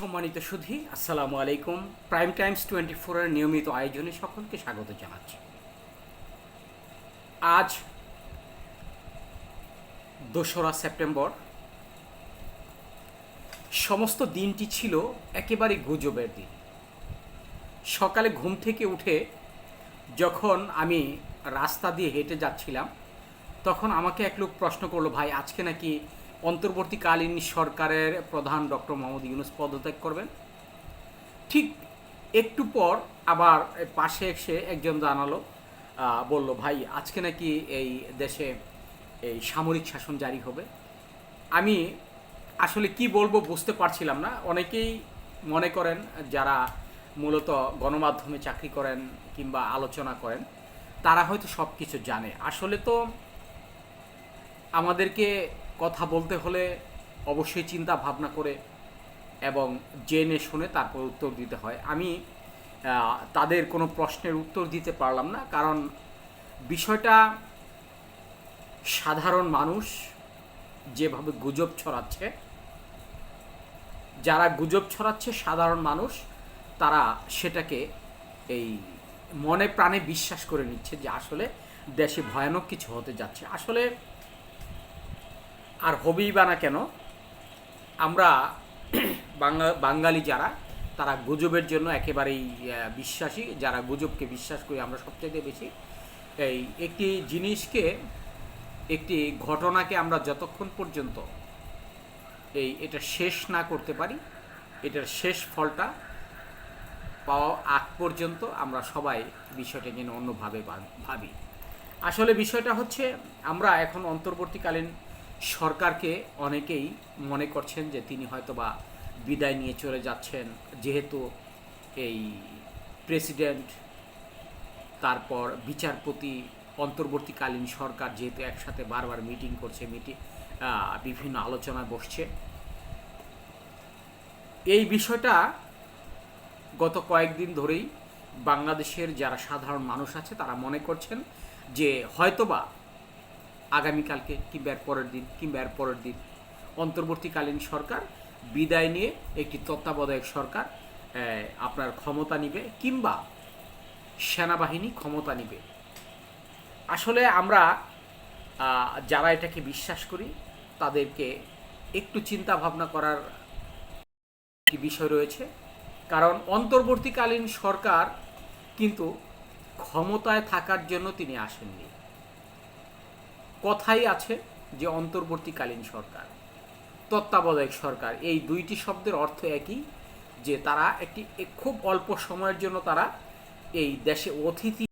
সম্মানিত সুধী, আসসালামু আলাইকুম। প্রাইম টাইমস টোয়েন্টি ফোরের নিয়মিত আয়োজনে সকলকে স্বাগত জানাচ্ছি। আজ দোসরা সেপ্টেম্বর। সমস্ত দিনটি ছিল একেবারে গুজবের দিন। সকালে ঘুম থেকে উঠে যখন আমি রাস্তা দিয়ে হেঁটে যাচ্ছিলাম, তখন আমাকে এক লোক প্রশ্ন করল, ভাই, আজকে নাকি অন্তর্বর্তীকালীন সরকারের প্রধান ডক্টর মোহাম্মদ ইউনুস পদত্যাগ করবেন। ঠিক একটু পর আবার পাশে এসে একজন জানালো বলল, ভাই, আজকে নাকি এই দেশে এই সামরিক শাসন জারি হবে। আমি আসলে কি বলব বুঝতে পারছিলাম না। অনেকেই মনে করেন যারা মূলত গণমাধ্যমে চাকরি করেন কিংবা আলোচনা করেন, তারা হয়তো সব কিছু জানে। আসলে তো আমাদেরকে কথা বলতে হলে অবশ্যই চিন্তা ভাবনা করে এবং জেনে শুনে তারপর উত্তর দিতে হয়। আমি তাদের কোনো প্রশ্নের উত্তর দিতে পারলাম না কারণ বিষয়টা সাধারণ মানুষ যেভাবে গুজব ছড়াচ্ছে, যারা গুজব ছড়াচ্ছে সাধারণ মানুষ, তারা সেটাকে এই মনে প্রাণে বিশ্বাস করে নিচ্ছে যে আসলে দেশে ভয়ানক কিছু হতে যাচ্ছে। আসলে আর হবেই বা না কেন, আমরা বাংলা বাঙালি যারা, তারা গুজবের জন্য একেবারেই বিশ্বাসী। যারা গুজবকে বিশ্বাস করি আমরা সবচেয়ে বেশি। এই একটি জিনিসকে, একটি ঘটনাকে আমরা যতক্ষণ পর্যন্ত এই এটা শেষ না করতে পারি, এটার শেষ ফলটা পাওয়া আগ পর্যন্ত আমরা সবাই বিষয়টা যেন অন্যভাবে ভাবি। আসলে বিষয়টা হচ্ছে, আমরা এখন অন্তর্বর্তীকালীন সরকারকে অনেকেই মনে করছেন যে তিনি হয়তোবা বিদায় নিয়ে চলে যাচ্ছেন, যেহেতু এই প্রেসিডেন্ট, তারপর বিচারপতি, অন্তর্বর্তীকালীন সরকার যেহেতু একসাথে বারবার মিটিং করছে, মিটিং বিভিন্ন আলোচনায় বসছে। এই বিষয়টা গত কয়েকদিন ধরেই বাংলাদেশের যারা সাধারণ মানুষ আছে, তারা মনে করছেন যে হয়তোবা আগামীকালকে কিংবা এর পরের দিন, কিংবা এর পরের দিন। অন্তর্বর্তীকালীন সরকার বিদায় নিয়ে একটি তত্ত্বাবধায়ক সরকার আপনার ক্ষমতা নিবে কিংবা সেনাবাহিনী ক্ষমতা নিবে। আসলে আমরা যারা এটাকে বিশ্বাস করি, তাদেরকে একটু চিন্তা ভাবনা করার বিষয় রয়েছে। কারণ অন্তর্বর্তীকালীন সরকার কিন্তু ক্ষমতায় থাকার জন্য তিনি আসেননি। কথাই আছে যে অন্তর্বর্তীকালীন সরকার, তত্ত্বাবধায়ক সরকার। এই দুইটি শব্দের অর্থ একই যে তারা একটি খুব অল্প সময়ের জন্য তারা এই দেশে অতিথি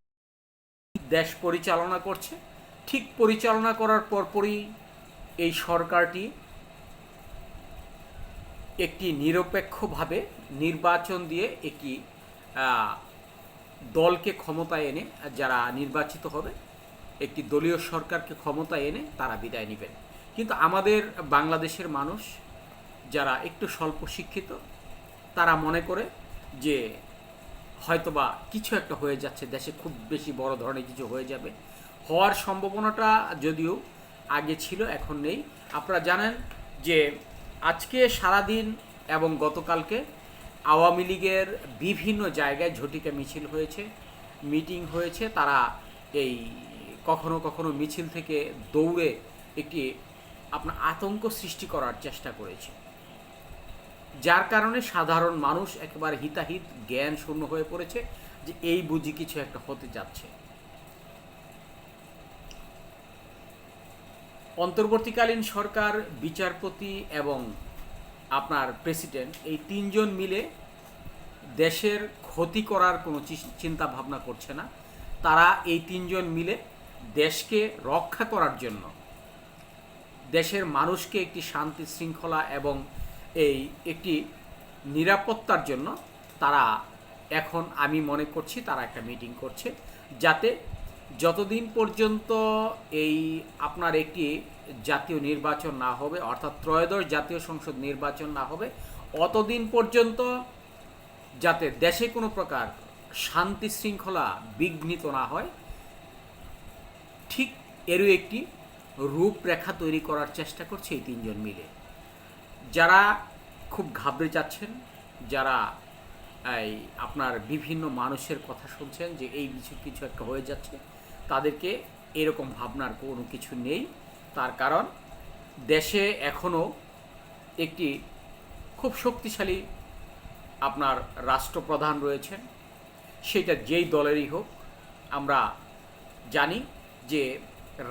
দেশ পরিচালনা করছে। ঠিক পরিচালনা করার পরপরই এই সরকারটি একটি নিরপেক্ষভাবে নির্বাচন দিয়ে একটি দলকে ক্ষমতায় এনে যারা নির্বাচিত হবে একটি দলীয় সরকারকে ক্ষমতায় এনে তারা বিদায় নেবেন। কিন্তু আমাদের বাংলাদেশের মানুষ যারা একটু স্বল্প শিক্ষিত, তারা মনে করে যে হয়তোবা কিছু একটা হয়ে যাচ্ছে, দেশে খুব বেশি বড় ধরনের কিছু হয়ে যাবে। হওয়ার সম্ভাবনাটা যদিও আগে ছিল, এখন নেই। আপনারা জানেন যে আজকে সারাদিন এবং গতকালকে আওয়ামী লীগের বিভিন্ন জায়গায় ঝটিকা মিছিল হয়েছে, মিটিং হয়েছে, তারা এই কখনো কখনো মিছিল থেকে দৌড়ে একটি আপনার আতঙ্ক সৃষ্টি করার চেষ্টা করেছে। যার কারণে সাধারণ মানুষ একেবারে হিতাহিত জ্ঞান শূন্য হয়ে পড়েছে যে এই বুঝি কিছু একটা হতে যাচ্ছে। অন্তর্বর্তীকালীন সরকার, বিচারপতি এবং আপনার প্রেসিডেন্ট এই তিনজন মিলে দেশের ক্ষতি করার কোনো চিন্তা ভাবনা করছে না। তারা এই তিনজন মিলে দেশকে রক্ষা করার জন্য, দেশের মানুষকে একটি শান্তি শৃঙ্খলা এবং এই একটি নিরাপত্তার জন্য তারা এখন আমি মনে করছি তারা একটা মিটিং করছে, যাতে যতদিন পর্যন্ত এই আপনার একটি জাতীয় নির্বাচন না হবে, অর্থাৎ ত্রয়োদশ জাতীয় সংসদ নির্বাচন না হবে, অতদিন পর্যন্ত যাতে দেশে কোনো প্রকার শান্তি শৃঙ্খলা বিঘ্নিত না হয় ঠিক এরও একটি রূপরেখা তৈরি করার চেষ্টা করছে এই তিনজন মিলে। যারা খুব ঘাবড়ে যাচ্ছেন, যারা এই আপনার বিভিন্ন মানুষের কথা শুনছেন যে এই কিছু কিছু একটা হয়ে যাচ্ছে, তাদেরকে এরকম ভাবনার কোনো কিছু নেই। তার কারণ, দেশে এখনও একটি খুব শক্তিশালী আপনার রাষ্ট্রপ্রধান রয়েছেন। সেটা যেই দলেরই হোক, আমরা জানি যে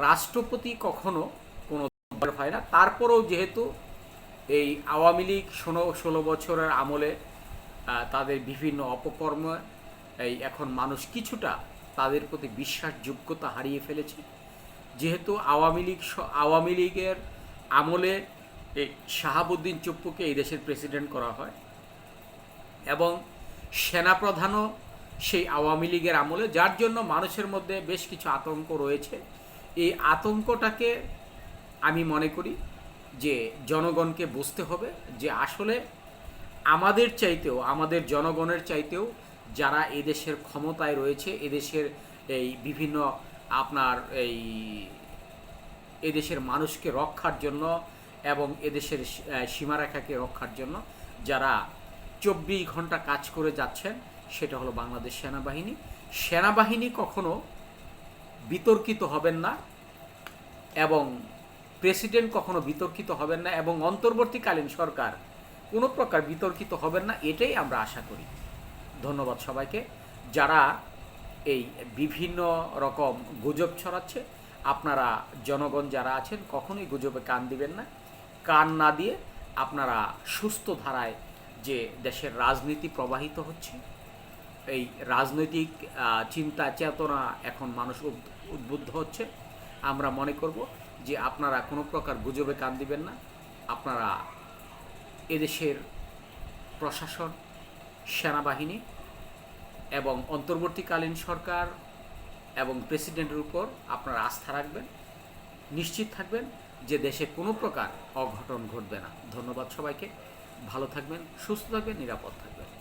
রাষ্ট্রপতি কখনো কোনো হয় না। তারপরেও যেহেতু এই আওয়ামী লীগ ষোলো ষোলো বছরের আমলে তাদের বিভিন্ন অপকর্ম, এই এখন মানুষ কিছুটা তাদের প্রতি বিশ্বাসযোগ্যতা হারিয়ে ফেলেছে। যেহেতু আওয়ামী লীগ আওয়ামী লীগের আমলে এই শাহাবুদ্দিন চুপ্পুকে এই দেশের প্রেসিডেন্ট করা হয় এবং সেনাপ্রধানও সেই আওয়ামী লীগের আমলে, যার জন্য মানুষের মধ্যে বেশ কিছু আতঙ্ক রয়েছে। এই আতঙ্কটাকে আমি মনে করি যে জনগণকে বুঝতে হবে যে আসলে আমাদের চাইতেও, আমাদের জনগণের চাইতেও যারা এদেশের ক্ষমতায় রয়েছে, এদেশের এই বিভিন্ন আপনার এই এদেশের মানুষকে রক্ষার জন্য এবং এদেশের সীমারেখাকে রক্ষার জন্য যারা চব্বিশ ঘণ্টা কাজ করে যাচ্ছেন সেটা হলো বাংলাদেশ সেনাবাহিনী। সেনাবাহিনী কখনো বিতর্কিত হবেন না এবং প্রেসিডেন্ট কখনো বিতর্কিত হবেন না এবং অন্তর্বর্তীকালীন সরকার কোনো প্রকার বিতর্কিত হবেন না, এটাই আমরা আশা করি। ধন্যবাদ সবাইকে। যারা এই বিভিন্ন রকম গুজব ছড়াচ্ছে, আপনারা জনগণ যারা আছেন, কখনোই গুজবে কান দিবেন না। কান না দিয়ে আপনারা সুস্থ ধারায় যে দেশের রাজনীতি প্রবাহিত হচ্ছে এই রাজনৈতিক চিন্তা, চেতনা এখন মানুষ উদ- উদ্বুদ্ধ হচ্ছে। আমরা মনে করব যে আপনারা কোনো প্রকার গুজবে কান দিবেন না। আপনারা এদেশের প্রশাসন, সেনাবাহিনী এবং অন্তর্বর্তীকালীন সরকার এবং প্রেসিডেন্টের উপর আপনারা আস্থা রাখবেন, নিশ্চিত থাকবেন যে দেশে কোনো প্রকার অঘটন ঘটবে না। ধন্যবাদ সবাইকে। ভালো থাকবেন, সুস্থ থাকবেন, নিরাপদ থাকবেন।